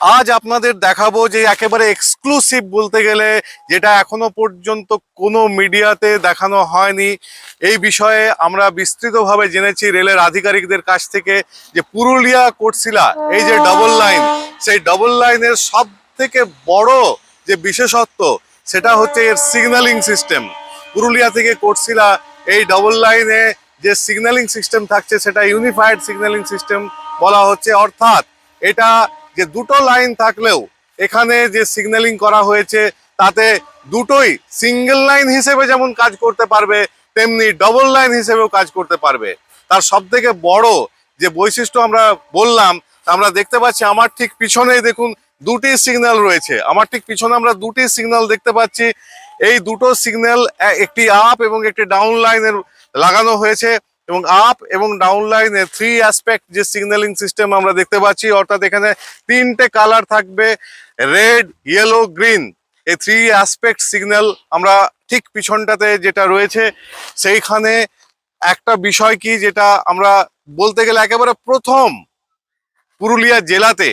আজ আপনাদের দেখাবো যে একেবারে এক্সক্লুসিভ বলতে গেলে যেটা এখনও পর্যন্ত কোনো মিডিয়াতে দেখানো হয়নি। এই বিষয়ে আমরা বিস্তৃতভাবে জেনেছি রেলের আধিকারিকদের কাছ থেকে যে পুরুলিয়া কোটশিলা, এই যে ডবল লাইন সেই ডবল লাইনের সব থেকে বড় যে বিশেষত্ব সেটা হচ্ছে এর সিগন্যালিং সিস্টেম পুরুলিয়া থেকে কোটশিলা, এই ডবল লাইনে যে সিগন্যালিং সিস্টেম থাকছে সেটা ইউনিফাইড সিগন্যালিং সিস্টেম বলা হচ্ছে। অর্থাৎ এটা যে দুটো লাইন থাকলেও এখানে যে সিগন্যালিং করা হয়েছে, তাতে দুটোই সিঙ্গেল লাইন হিসেবে যেমন কাজ করতে পারবে, তেমনি ডবল লাইন হিসেবেও কাজ করতে পারবে। তার সব থেকে বড় যে বৈশিষ্ট্য আমরা বললাম আমরা দেখতে পাচ্ছি আমার ঠিক পিছনেই দেখুন দুটি সিগন্যাল রয়েছে। আমার ঠিক পিছনে আমরা দুটি সিগন্যাল দেখতে পাচ্ছি। এই দুটো সিগন্যাল একটি আপ এবং একটি ডাউন লাইনের লাগানো হয়েছে। এবং আপ এবং ডাউন লাইনে থ্রি অ্যাসপেক্ট যে সিগন্যালিং সিস্টেম আমরা দেখতে পাচ্ছি, অর্থাৎ এখানে তিনটে কালার থাকবে রেড ইয়েলো গ্রিন এই থ্রি অ্যাসপেক্ট সিগন্যাল আমরা ঠিক পিছনটাতে যেটা রয়েছে, সেইখানে একটা বিষয় কি যেটা আমরা বলতে গেলে একেবারে প্রথম পুরুলিয়া জেলাতে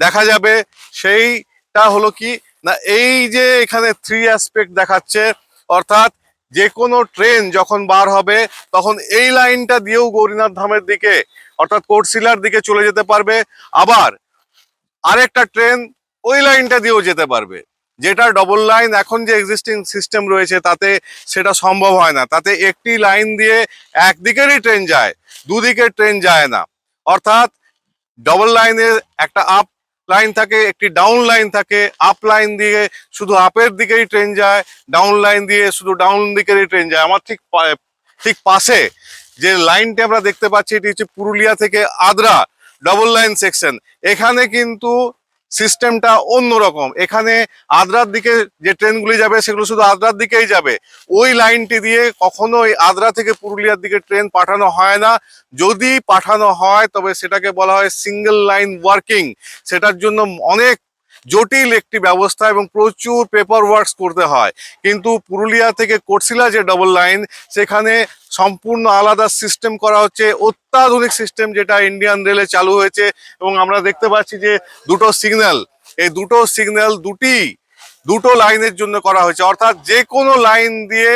দেখা যাবে, সেইটা হলো কি, না, এই যে এখানে থ্রি অ্যাসপেক্ট দেখাচ্ছে, অর্থাৎ যে কোনো ট্রেন যখন বার হবে, তখন এই লাইনটা দিয়েও গৌরীনাথ ধামের দিকে, অর্থাৎ কোটশিলার দিকে চলে যেতে পারবে। আবার আরেকটা ট্রেন ওই লাইনটা দিয়েও যেতে পারবে। যেটা ডবল লাইন এখন যে এক্সিস্টিং সিস্টেম রয়েছে, তাতে সেটা সম্ভব হয় না। তাতে একটি লাইন দিয়ে একদিকেরই ট্রেন যায়, দুদিকের ট্রেন যায় না। অর্থাৎ ডবল লাইনের একটা আপ লাইন থাকে, একটি ডাউন লাইন থাকে আপ লাইন দিয়ে শুধু আপের দিকেই ট্রেন যায় ডাউন লাইন দিয়ে শুধু ডাউন দিকেরই ট্রেন যায়। আমার ঠিক ঠিক পাশে যে লাইনটি আমরা দেখতে পাচ্ছি, এটি হচ্ছে পুরুলিয়া থেকে আদ্রা ডবল লাইন সেকশন এখানে কিন্তু সিস্টেমটা অন্যরকম। এখানে আদ্রার দিকে যে ট্রেনগুলি যাবে, সেগুলো শুধু আদ্রার দিকেই যাবে। ওই লাইনটি দিয়ে কখনোই আদ্রা থেকে পুরুলিয়ার দিকে ট্রেন পাঠানো হয় না। যদি পাঠানো হয়, তবে সেটাকে বলা হয় সিঙ্গেল লাইন ওয়ার্কিং সেটার জন্য অনেক জটিল একটি ব্যবস্থা এবং প্রচুর পেপার ওয়ার্কস করতে হয়। কিন্তু পুরুলিয়া থেকে কোটশিলা যে ডবল লাইন সেখানে সম্পূর্ণ আলাদা সিস্টেম করা হচ্ছে, অত্যাধুনিক সিস্টেম যেটা ইন্ডিয়ান রেলে চালু হয়েছে এবং আমরা দেখতে পাচ্ছি যে দুটো সিগন্যাল এই দুটো সিগন্যাল দুটি, দুটো লাইনের জন্য করা হয়েছে। অর্থাৎ যে কোনো লাইন দিয়ে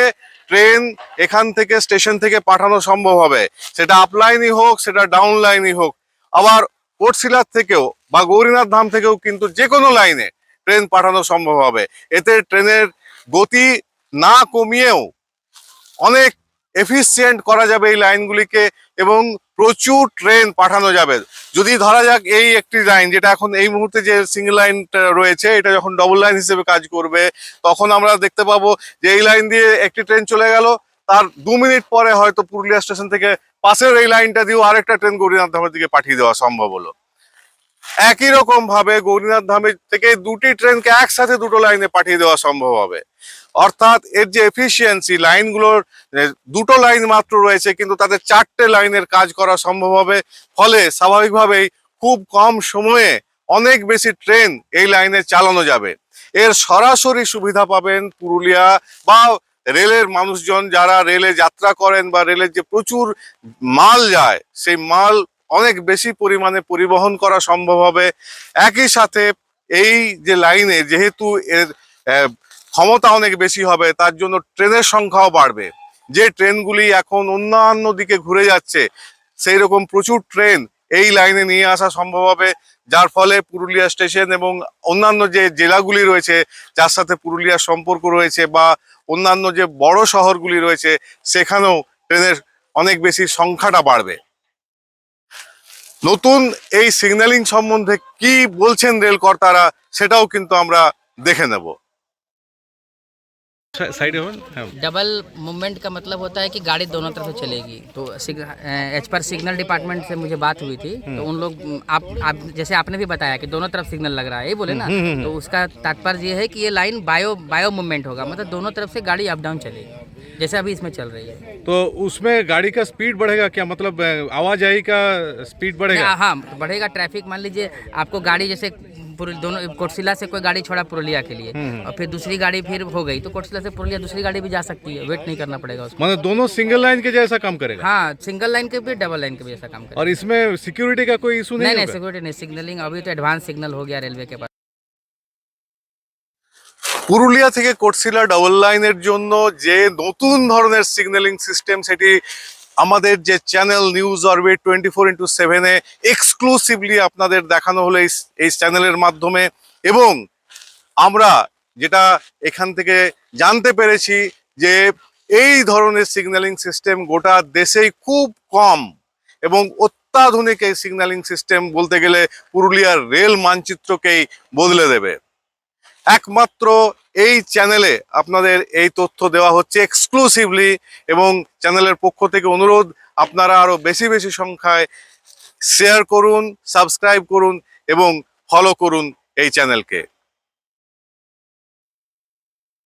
ট্রেন এখান থেকে স্টেশন থেকে পাঠানো সম্ভব হবে। সেটা আপলাইনই হোক, সেটা ডাউন লাইনই হোক। আবার কোটশিলার থেকেও বা গৌরীনাথ ধাম থেকেও কিন্তু যে কোনো লাইনে ট্রেন পাঠানো সম্ভব হবে। এতে ট্রেনের গতি না কমিয়েও অনেক এফিসিয়েন্ট করা যাবে এই লাইনগুলিকে এবং প্রচুর ট্রেন পাঠানো যাবে। যদি ধরা যাক এই একটি লাইন, যেটা এখন এই মুহূর্তে যে সিঙ্গেল লাইনটা রয়েছে, এটা যখন ডবল লাইন হিসেবে কাজ করবে, তখন আমরা দেখতে পাবো যে এই লাইন দিয়ে একটি ট্রেন চলে গেল, তার দু মিনিট পরে হয়তো পুরুলিয়া স্টেশন থেকে পাশের এই লাইনটা দিয়েও আরেকটা ট্রেন গৌরীনাথ ধামের দিকে পাঠিয়ে দেওয়া সম্ভব হলো। একই রকম ভাবে গৌরীনাথ ধামের থেকে দুটি ট্রেনকে একসাথে দুটো লাইনে পাঠিয়ে দেওয়া সম্ভব হবে। অর্থাৎ এর যে এফিসিয়েন্সি লাইনগুলোর দুটো লাইন মাত্র রয়েছে, কিন্তু তাদের চারটে লাইনের কাজ করা সম্ভব হবে। ফলে স্বাভাবিকভাবেই খুব কম সময়ে অনেক বেশি ট্রেন এই লাইনে চালানো যাবে। এর সরাসরি সুবিধা পাবেন পুরুলিয়া বা রেলের মানুষজন যারা রেলে যাত্রা করেন বা রেলের যে প্রচুর মাল যায়, সেই মাল অনেক বেশি পরিমাণে পরিবহন করা সম্ভব হবে। একই সাথে এই যে লাইনে যেহেতু এর ক্ষমতা অনেক বেশি হবে, তার জন্য ট্রেনের সংখ্যাও বাড়বে। যে ট্রেনগুলি এখন অন্যান্য দিকে ঘুরে যাচ্ছে সেই রকম প্রচুর ট্রেন এই লাইনে নিয়ে আসা সম্ভব হবে। যার ফলে পুরুলিয়া স্টেশন এবং অন্যান্য যে জেলাগুলি রয়েছে, যার সাথে পুরুলিয়ার সম্পর্ক রয়েছে বা অন্যান্য যে বড় শহরগুলি রয়েছে, সেখানেও ট্রেনের অনেক বেশি সংখ্যাটা বাড়বে। নতুন এই সিগন্যালিং সম্বন্ধে কি বলছেন রেল কর্তারা সেটাও কিন্তু আমরা দেখে নেব। साइड हो हाँ। डबल मूवमेंट का मतलब होता है कि गाड़ी दोनों तरफ़ से चलेगी। तो एज पर सिग्नल डिपार्टमेंट से मुझे बात हुई थी तो उन लोग आप आप जैसे आपने भी बताया कि दोनों तरफ़ सिग्नल लग रहा है यही बोले ना तो उसका तात्पर्य ये है कि ये लाइन बायो बायो मूवमेंट होगा मतलब दोनों तरफ़ से गाड़ी अप डाउन चलेगी जैसे अभी इसमें चल रही है। तो उसमें गाड़ी का स्पीड बढ़ेगा क्या? मतलब आवाजाही का स्पीड बढ़ेगा? हाँ तो बढ़ेगा ट्रैफ़िक मान लीजिए आपको गाड़ी जैसे दोनों कोटशिला से कोई गाड़ी छोड़ा पुरुलिया के लिए और फिर दूसरी गाड़ी फिर हो गई तो कोटशिला से पुरुलिया दूसरी गाड़ी भी जा सकती है वेट नहीं करना पड़ेगा उसको मतलब दोनों सिंगल लाइन के जैसा काम करेगा हाँ सिंगल लाइन के भी डबल लाइन के भी ऐसा काम करेगा और इसमें सिक्योरिटी का कोई इशू नहीं नहीं नहीं होगा सिक्योरिटी नहीं सिग्नलिंग अभी तो एडवांस सिग्नल हो गया रेलवे के पास পুরুলিয়া থেকে কোটশিলা ডাবল লাইনের জন্য যে নতুন ধরনের সিগন্যালিং সিস্টেম সেটি আমাদের যে channel news orbit twenty four into সেভেনে এক্সক্লুসিভলি আপনাদের দেখানো হলো এই চ্যানেলের মাধ্যমে। এবং আমরা যেটা এখান থেকে জানতে পেরেছি যে এই ধরনের সিগন্যালিং সিস্টেম গোটা দেশেই খুব কম। এবং অত্যাধুনিক এই সিগন্যালিং সিস্টেম বলতে গেলে পুরুলিয়ার রেল মানচিত্রকেই বদলে দেবে। একমাত্র এই চ্যানেলে আপনাদের এই তথ্য দেওয়া হচ্ছে এক্সক্লুসিভলি এবং চ্যানেলের পক্ষ থেকে অনুরোধ, আপনারা আরও বেশি বেশি সংখ্যায় শেয়ার করুন সাবস্ক্রাইব করুন এবং ফলো করুন এই চ্যানেলকে।